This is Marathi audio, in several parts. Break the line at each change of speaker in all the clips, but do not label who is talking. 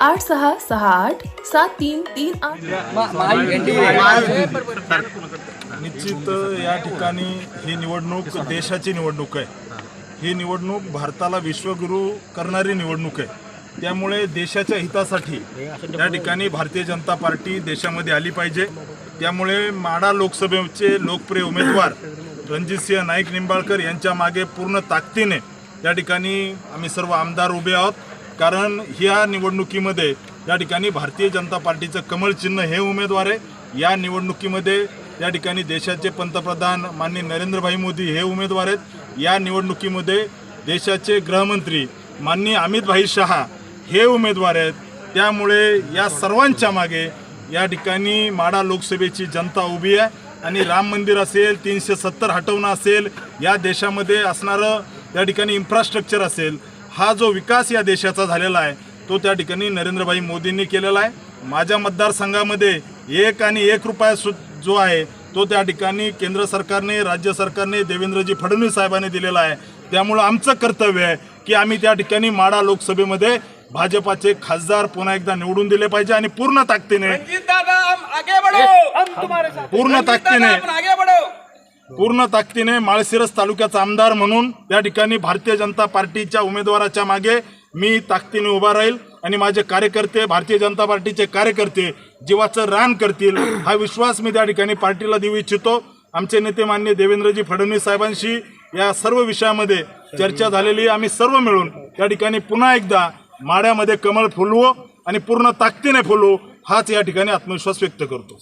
आठ सहा सहा आठ सात तीन तीन आठ.
निश्चित या ठिकाणी ही निवडणूक देशाची निवडणूक आहे. ही निवडणूक भारताला विश्वगुरू करणारी निवडणूक आहे. त्यामुळे देशाच्या हितासाठी या ठिकाणी भारतीय जनता पार्टी देशामध्ये आली पाहिजे. त्यामुळे माडा लोकसभेचे लोकप्रिय उमेदवार रणजितसिंह नाईक निंबाळकर यांच्या मागे पूर्ण ताकदीने या ठिकाणी आम्ही सर्व आमदार उभे आहोत. कारण ह्या निवडणुकीमध्ये या ठिकाणी भारतीय जनता पार्टीचं कमळ चिन्ह हे उमेदवार आहे. या निवडणुकीमध्ये या ठिकाणी देशाचे पंतप्रधान माननीय नरेंद्रभाई मोदी हे उमेदवार आहेत. या निवडणुकीमध्ये देशाचे गृहमंत्री माननीय अमितभाई शहा हे उमेदवार आहेत. त्यामुळे या सर्वांच्या मागे या ठिकाणी माडा लोकसभेची जनता उभी आहे. आणि राम मंदिर असेल तीनशे सत्तर हटवणं असेल या देशामध्ये असणारं या ठिकाणी इन्फ्रास्ट्रक्चर असेल हा जो विकास या देशाचा झालेला आहे तो त्या ठिकाणी नरेंद्रभाई मोदींनी केलेला आहे माझ्या मतदारसंघामध्ये एक आणि एक रुपया सु जो आहे तो त्या ठिकाणी केंद्र सरकारने राज्य सरकारने देवेंद्रजी फडणवीस साहेबांनी दिलेला आहे त्यामुळं आमचं कर्तव्य आहे की आम्ही त्या ठिकाणी माडा लोकसभेमध्ये भाजपाचे खासदार पुन्हा एकदा निवडून दिले पाहिजे आणि पूर्ण ताकदीने पूर्ण ताकदीने.
हो.
पूर्ण ताकदीने माळशिरस तालुक्याचा आमदार म्हणून या ठिकाणी भारतीय जनता पार्टीच्या उमेदवाराच्या मागे मी ताकदीने उभा राहील आणि माझे कार्यकर्ते भारतीय जनता पार्टीचे कार्यकर्ते जीवाचं रान करतील हा विश्वास मी त्या ठिकाणी पार्टीला देऊ इच्छितो. आमचे नेते मान्य देवेंद्रजी फडणवीस साहेबांशी या सर्व विषयामध्ये चर्चा झालेली आम्ही सर्व मिळून त्या ठिकाणी पुन्हा एकदा माड्यामध्ये कमळ फुलवू आणि पूर्ण ताकदीने फुलवू. हाच या ठिकाणी आत्मविश्वास व्यक्त करतो.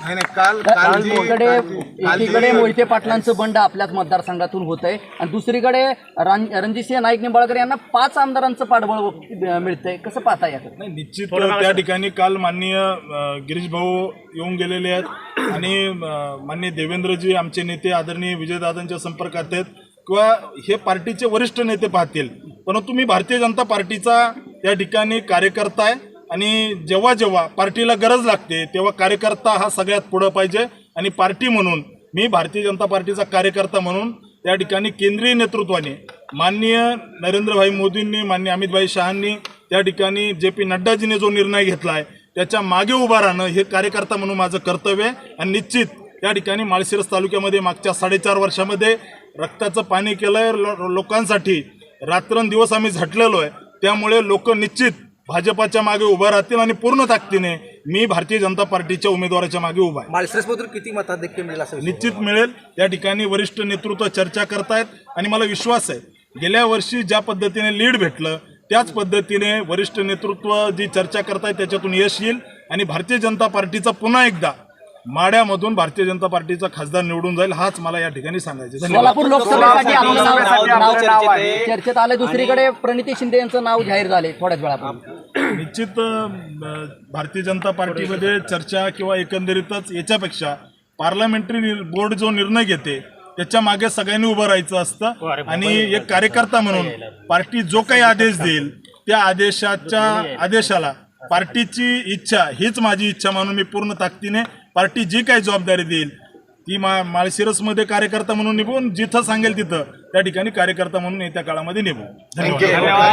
नाही नाही काल काल जी
एकीकडे
काल जी-
एकीकडे मोहिते पाटलांचं बंड आपल्याच मतदारसंघातून होत आहे आणि दुसरीकडे रण- रणजितसिंह नाईक निंबाळकर यांना पाच आमदारांचं पाठबळ मिळतंय. कसं पाहता याकडे?
नाही निश्चित त्या ठिकाणी काल माननीय अ, गिरीश भाऊ येऊन गेलेले आहेत आणि अ, माननीय देवेंद्रजी आमचे नेते आदरणीय विजयदादांच्या संपर्कात आहेत किंवा हे पार्टीचे वरिष्ठ नेते पाहतील. परंतु मी भारतीय जनता पार्टीचा त्या ठिकाणी कार्यकर्ता आहे. आणि जेव्हा जेव्हा पार्टीला गरज लागते तेव्हा कार्यकर्ता हा सगळ्यात पुढं पाहिजे. आणि पार्टी म्हणून मी भारतीय जनता पार्टीचा कार्यकर्ता म्हणून त्या ठिकाणी केंद्रीय नेतृत्वाने माननीय नरेंद्रभाई मोदींनी माननीय अमितभाई शहांनी त्या ठिकाणी जे पी नड्डाजीने जो निर्णय घेतला आहे त्याच्यामागे उभा राहणं हे कार्यकर्ता म्हणून माझं कर्तव्य आहे. आणि निश्चित त्या ठिकाणी माळशिरस तालुक्यामध्ये मागच्या साडेचार वर्षामध्ये रक्ताचं पाणी केलंय लो- लोकांसाठी. रात्रंदिवस आम्ही झटलेलो आहे. त्यामुळे लोक निश्चित भाजपाच्या मागे उभं राहतील आणि पूर्ण ताकदीने मी भारतीय जनता पार्टीच्या उमेदवाराच्या मागे उभा आहे.
माळशिरसमधून किती मताधिक्य मिळेल असं?
निश्चित मिळेल. त्या ठिकाणी वरिष्ठ नेतृत्व चर्चा करतायत आणि मला विश्वास आहे. गेल्या वर्षी ज्या पद्धतीने लीड भेटलं त्याच पद्धतीने वरिष्ठ नेतृत्व जी चर्चा करतायत त्याच्यातून यश येईल. आणि भारतीय जनता पार्टीचा पुन्हा एकदा माड्यामधून भारतीय जनता पार्टीचा खासदार निवडून जाईल हाच मला या ठिकाणी सांगायचे
सोलापूर लोकसभेसाठी आपलं नाव-
सोलापूरसाठी
नाव
आपलं चर्चेत आहे.
चर्चेत आलं दुसरीकडे प्रणिती शिंदे यांचं नाव जाहीर झाले थोड्याच वेळापूर्वी.
निश्चित अं, भारतीय जनता पार्टीमध्ये चर्चा किंवा एकंदरीतच याच्यापेक्षा पार्लमेंटरी बोर्ड जो निर्णय घेते त्याच्यामागे सगळ्यांनी उभं राहायचं असतं. आणि एक कार्यकर्ता म्हणून पार्टी जो काही आदेश देईल त्या आदेशाच्या आदेशाला पार्टीची इच्छा हीच माझी इच्छा म्हणून मी पूर्ण ताकदीने पार्टी जी काही जबाबदारी देईल ती मा माळशिरसमध्ये कार्यकर्ता म्हणून निभून जिथं सांगेल तिथं त्या ठिकाणी कार्यकर्ता म्हणून येत्या काळामध्ये निभू धन्यवाद.